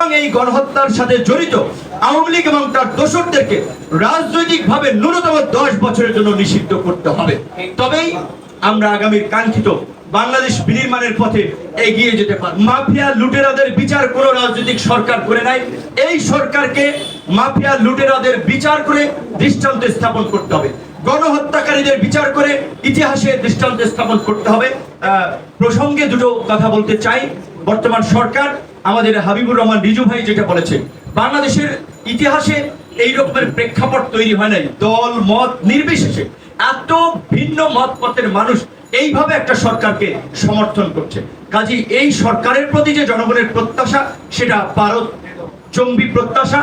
এই গণহত্যার সাথে জড়িত আওয়ামী লীগ এবং তার রাজনৈতিকভাবে ন্যূনতম দশ বছরের জন্য নিষিদ্ধ করতে হবে। তবেই আমরা আগামীর কাঙ্ক্ষিত বাংলাদেশ বিনির্মাণের পথে এগিয়ে যেতে মাফিয়া লুটেরাদের বিচার কোনো রাজনৈতিক সরকার করে নাই। এই সরকারকে মাফিয়া লুটেরাদের বিচার করে দৃষ্টান্ত স্থাপন করতে হবে। গণহত্যাকারীদের বিচার করে ইতিহাসে দৃষ্টান্ত স্থাপন করতে হবে। প্রসঙ্গে দুটো কথা বলতে চাই। বর্তমান সরকার আমাদের হাবিবুর রহমান রিজু ভাই যেটা বলেছেন, বাংলাদেশের ইতিহাসে এই রকমের প্রেক্ষাপট তৈরি হয় নাই। দল, মত নির্বিশেষে এত ভিন্ন মত পথের মানুষ এইভাবে একটা সরকারকে সমর্থন করছে। কাজী, এই সরকারের প্রতি যে জনগণের প্রত্যাশা, সেটা ভারত চম্বি প্রত্যাশা,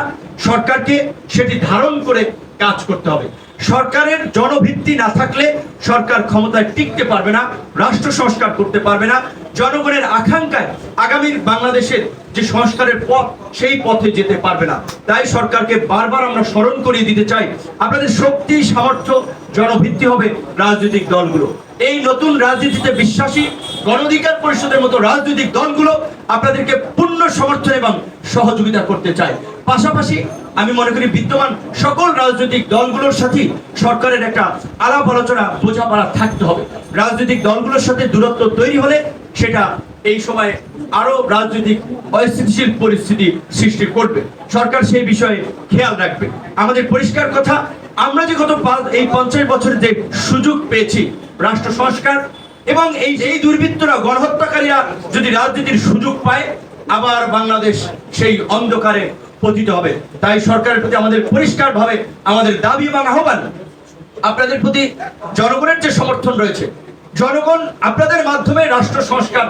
সরকারকে সেটি ধারণ করে কাজ করতে হবে। সরকারের জনভিত্তি না থাকলে সরকার ক্ষমতায় টিকতে পারবে না, রাষ্ট্র সংস্কার করতে পারবে না জনগণের আকাঙ্ক্ষায় আগামীর বাংলাদেশের যে সংস্কারের পথ, সেই পথে যেতে পারবে না। তাই সরকারকে বারবার আমরা স্মরণ করিয়ে দিতে চাই, আপনাদের শক্তি, সামর্থ্য, জনভিত্তি হবে রাজনৈতিক দলগুলো। এই নতুন রাজনীতিতে বিশ্বাসী, গণঅধিকার পরিষদের মতো রাজনৈতিক দলগুলো আপনাদেরকে পূর্ণ সমর্থন এবং সহযোগিতা করতে চায়। পাশাপাশি আমি মনে করি বিদ্যমান সকল রাজনৈতিক দলগুলোর সাথে সরকারের একটা আলাপ আলোচনা বোঝাপড়া থাকতে হবে। রাজনৈতিক দলগুলোর সাথে দূরত্ব তৈরি হলে সেটা এই সময় আরও রাজনৈতিক অস্থিতিশীল পরিস্থিতি সৃষ্টি করবে। সরকার সেই বিষয়ে খেয়াল রাখবে। আমাদের পরিষ্কার কথা, আমরা যে গত এই পঞ্চাশ বছরের যে সুযোগ পেয়েছি রাষ্ট্র সংস্কার এবং এই এই দুর্বৃত্তরা, গণহত্যাকারীরা যদি রাজনীতির সুযোগ পায়, আবার বাংলাদেশ সেই অন্ধকারে পতিত হবে। তাই সরকারের প্রতি আমাদের পরিষ্কারভাবে আমাদের দাবি এবং আহ্বান, আপনাদের প্রতি জনগণের যে সমর্থন রয়েছে জনগণ আপনাদের মাধ্যমে রাষ্ট্র সংস্কার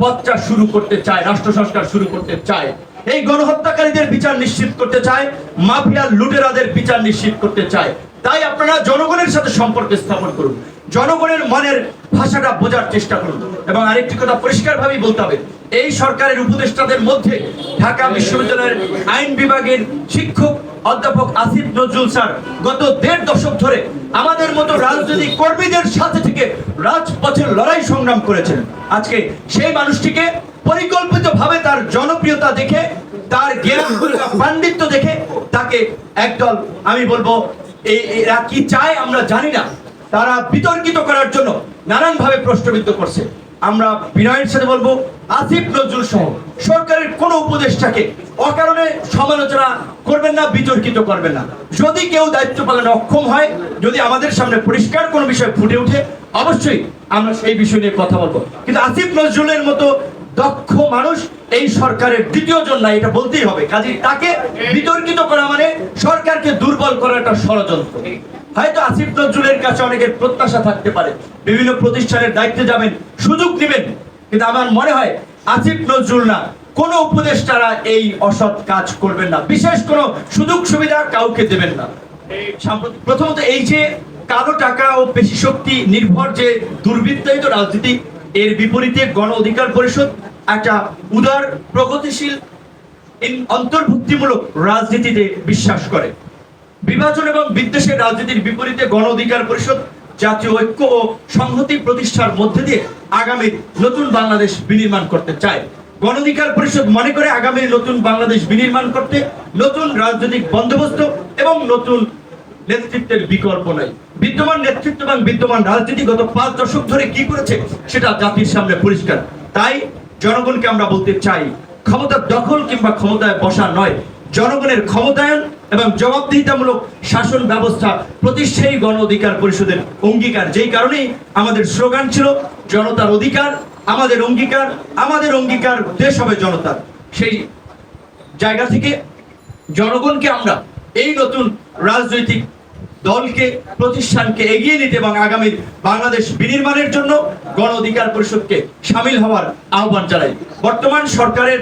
পথটা শুরু করতে চায়, রাষ্ট্র সংস্কার শুরু করতে চায়। এই গণহত্যাকারীদের বিচার নিশ্চিত করতে চায় মাফিয়া লুটেরাদের বিচার নিশ্চিত করতে চায়। তাই আপনারা জনগণের সাথে সম্পর্ক স্থাপন করুন। জনগণের মনের ভাষাটা বোঝার চেষ্টা করুন। এবং আরেকটি কথা পরিষ্কারভাবেই বলতে হবে, এই সরকারের উপদেষ্টাদের মধ্যে ঢাকা বিশ্ববিদ্যালয়ের আইন বিভাগের শিক্ষক অধ্যাপক আসিফ নজরুল স্যার গত দেড় দশক ধরে আমাদের মতো রাজনৈতিক কর্মীদের সাথে থেকে রাজপথের লড়াই সংগ্রাম করেছেন। আজকে সেই মানুষটিকে পরিকল্পিতভাবে তার জনপ্রিয়তা দেখে, তার জ্ঞান পাণ্ডিত্য দেখে তাকে একদল, আমি বলব এরা কি চায় আমরা জানি না। তারা বিতর্কিত করার জন্য নানানভাবে প্রশ্নবিদ্ধ করছে। আমরা বিনয়ের সাথে বলব আসিফ নজরুল সহ। সরকারের কোন উপদেষ্টাকে অকারণে সমালোচনা করবেন না, বিতর্কিত করবেন না। যদি কেউ দায়িত্ব পালনে অক্ষম হয়, যদি আমাদের সামনে পরিষ্কার কোনো বিষয় ফুটে ওঠে, অবশ্যই আমরা সেই বিষয় নিয়ে কথা বলব। কিন্তু আসিফ নজরুলের মতো দক্ষ মানুষ এই সরকারের দ্বিতীয় জন না এটা বলতেই হবে। কাজে তাকে বিতর্কিত করা মানে সরকারকে দুর্বল করার একটা ষড়যন্ত্র। হয়তো আসিফ নজরুলের কাছে অনেকের প্রত্যাশা থাকতে পারে। বিভিন্ন প্রতিষ্ঠানের দায়িত্বে যাবেন, সুযোগ নেবেন। কিন্তু আমার মনে হয় আসিফ নজরুল না, কোন উপদেষ্টারা এই অসৎ কাজ করবেন না। বিশেষ কোনো সুযোগ সুবিধা কাউকে দেবেন না। প্রথমত এই যে কালো টাকা ও পেশি শক্তি নির্ভর যে দুর্বৃত্তায়িত রাজনীতি, এর বিপরীতে গণ অধিকার পরিষদ একটা উদার, প্রগতিশীল অন্তর্ভুক্তিমূলক রাজনীতিতে বিশ্বাস করে। বিভাজন এবং বিদ্বেষের রাজনীতির বিপরীতে গণ অধিকার পরিষদ, জাতীয় ঐক্য ও সংহতি প্রতিষ্ঠার মধ্যে দিয়ে আগামী নতুন বাংলাদেশ বিনির্মাণ করতে চায়। গণ অধিকার পরিষদ মনে করে আগামী নতুন বাংলাদেশ বিনির্মাণ করতে নতুন রাজনৈতিক বন্দোবস্ত এবং নতুন নেতৃত্বের বিকল্প নাই। বিদ্যমান নেতৃত্ব এবং বিদ্যমান রাজনীতি গত পাঁচ দশক ধরে কি করেছে সেটা জাতির সামনে পরিষ্কার। তাই জনগণকে আমরা বলতে চাই ক্ষমতার দখল কিংবা ক্ষমতায় বসা নয়, জনগণের ক্ষমতায়ন এবং জবাবদিহিতামূলক শাসন ব্যবস্থা প্রতিষ্ঠায়ী গণ অধিকার পরিষদের অঙ্গীকার। যেই কারণেই আমাদের স্লোগান ছিল, জনতার অধিকার, আমাদের অঙ্গীকার আমাদের অঙ্গীকার, দেশ হবে জনতার। সেই জায়গা থেকে জনগণকে আমরা এই নতুন রাজনৈতিক দলকে, প্রতিষ্ঠানকে এগিয়ে নিতে এবং আগামী বাংলাদেশ বিনির্মাণের জন্য গণ অধিকার পরিষদকে সামিল হওয়ার আহ্বান জানাই। বর্তমান সরকারের